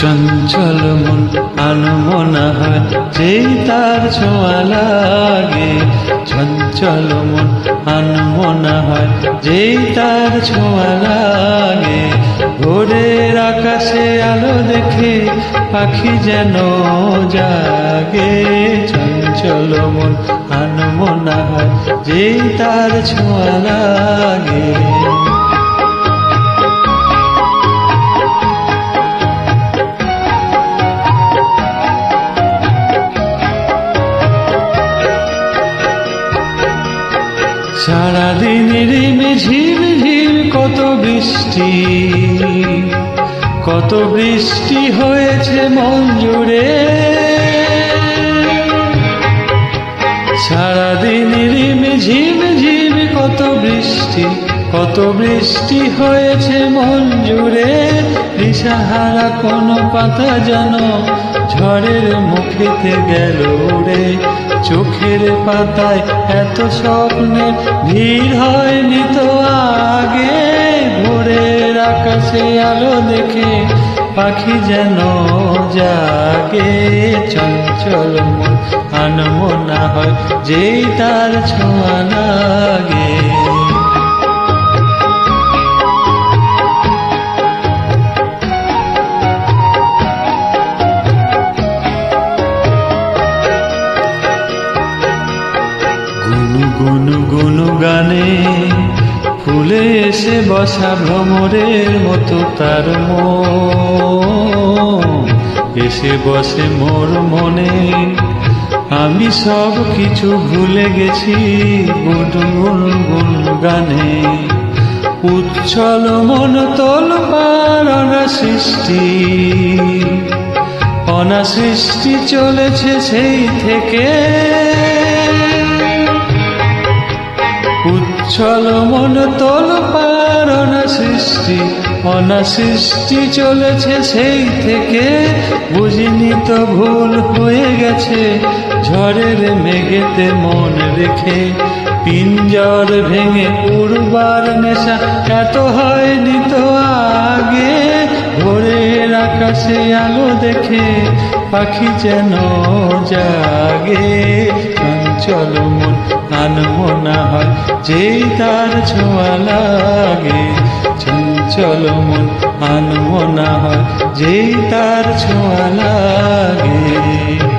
চঞ্চল মন আনমনা হয়, যেই তার ছোঁয়া লাগে। চঞ্চল মন আনমনা হয়, যেই তার ছোঁয়া লাগে। ভোরের আকাশে আলো দেখে পাখি যেন জাগে। চঞ্চল মন আনমনা হয়, যেই তার ছোঁয়া লাগে। সারাদিন রিমে ঝিম ঝিম কত বৃষ্টি কত বৃষ্টি হয়েছে মন জুড়ে। সারাদিন রিমে ঝিম ঝিম কত বৃষ্টি কত বৃষ্টি হয়েছে মন জুড়ে। দিশাহারা কোনো পাতা যেন ঝড়ের মুখেতে গেল উড়ে চোখের পাতায় এত স্বপ্নের ভিড় হয়নি তো আগে। ভোরের আকাশে আলো দেখে পাখি যেন জাগে। চঞ্চল মন আনমনা হয় যেই তার ছোঁয়া লাগে। গুনু গুনু গুনু গানে ফুলে এসে বসা ভ্রমরের মতো তার এসে বসে মোর মনে, আমি সব কিছু ভুলে গেছি গুনগুন গুন গানে উচ্ছল মন তোল পার সৃষ্টি অনাসৃষ্টি চলেছে সেই থেকে। উচ্ছল মন তোল পার অনাসৃষ্টি অনাসৃষ্টি চলেছে সেই থেকে। বুঝিনি তো ভুল হয়ে গেছে, ঝড়ের মেঘেতে মন রেখে। পিঞ্জর ভেঙে উড়বার নেশা এত হয়নি তো আগে। ভোরের আকাশে আলো দেখে পাখি যেন জাগে। চঞ্চল মন যেই তার ছোঁয়া লাগে চঞ্চল মন আনমনা হয়। যেই তার ছোঁয়া লাগে।